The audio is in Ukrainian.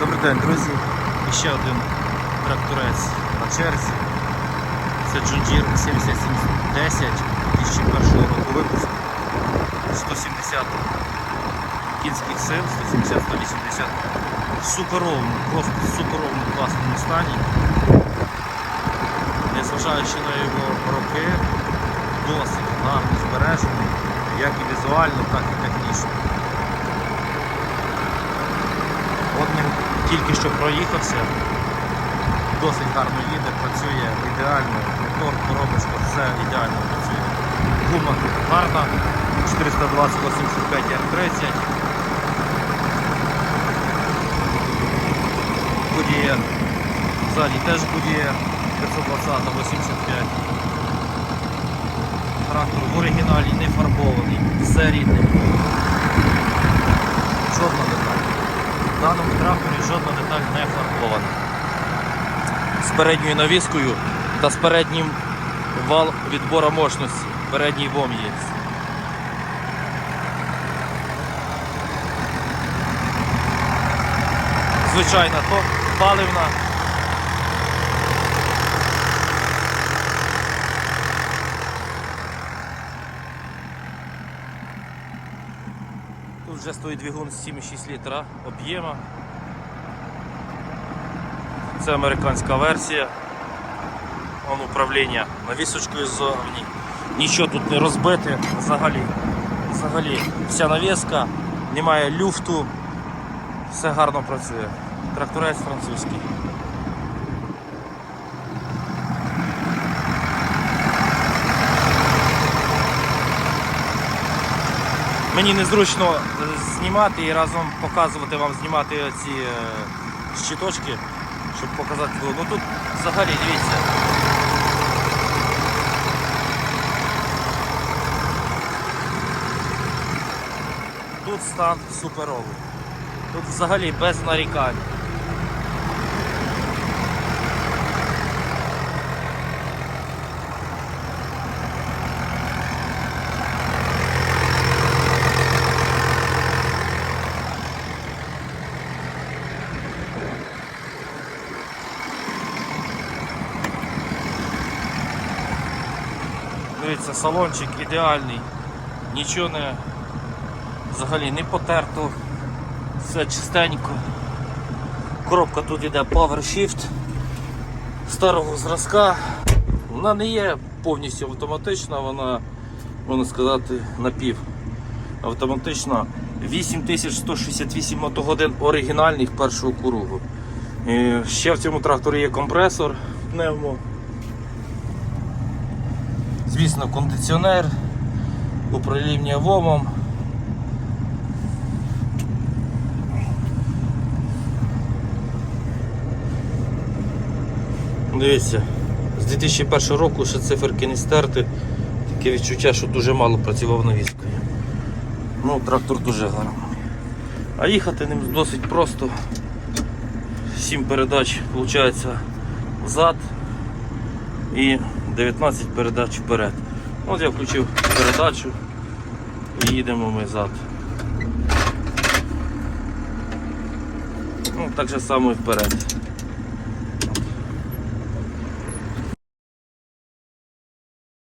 Добрий день, друзі. І ще один тракторець на черзі. Це Deere 7710 2001 року випуску. 170 кінських сил, 170-180 в суперовому, просто суперовому класному стані. Незважаючи на його роки, досить гарно збережений, як і візуально, так і технічно. От ним тільки що проїхався, досить гарно їде, працює ідеально, мотор, коробочка, все ідеально працює. Гума гарна, 420 85 R30. Будіє, ззаді теж будіє 520 85. Трактор в оригіналі не фарбований, все рідне. Жодна деталь. В даному тракторі жодна деталь не фарбована. З передньою навіскою та з переднім вал відбора мощності. Передній вом є. Звичайна то паливна. Тут вже стоїть двигун 7,6 літра об'єма. Це американська версія. Вон управління навісочкою ззовні. Нічого тут не розбите взагалі. Взагалі вся навіска, немає люфту, все гарно працює. Тракторець французький. Мені незручно е, знімати і разом показувати вам, знімати ці е, щиточки, щоб показати. Ну тут взагалі дивіться. Тут стан суперовий. Тут взагалі без нарікань. Дивіться, салончик ідеальний, нічого не взагалі не потерто, все чистенько. Коробка тут йде PowerShift старого зразка. Вона не є повністю автоматична, вона, можна сказати, напів. Автоматична 8168 мотогодин оригінальних першого кругу. І ще в цьому тракторі є компресор пневмо. Звісно, кондиціонер, управління вомом. Дивіться, з 2001 року ще циферки не стерти. Таке відчуття, що дуже мало працював навіскою. Ну, трактор дуже гарний. А їхати ним досить просто. 7 передач виходить взад і 19 передач вперед. От я включив передачу і їдемо ми зад. Ну, так же само і вперед.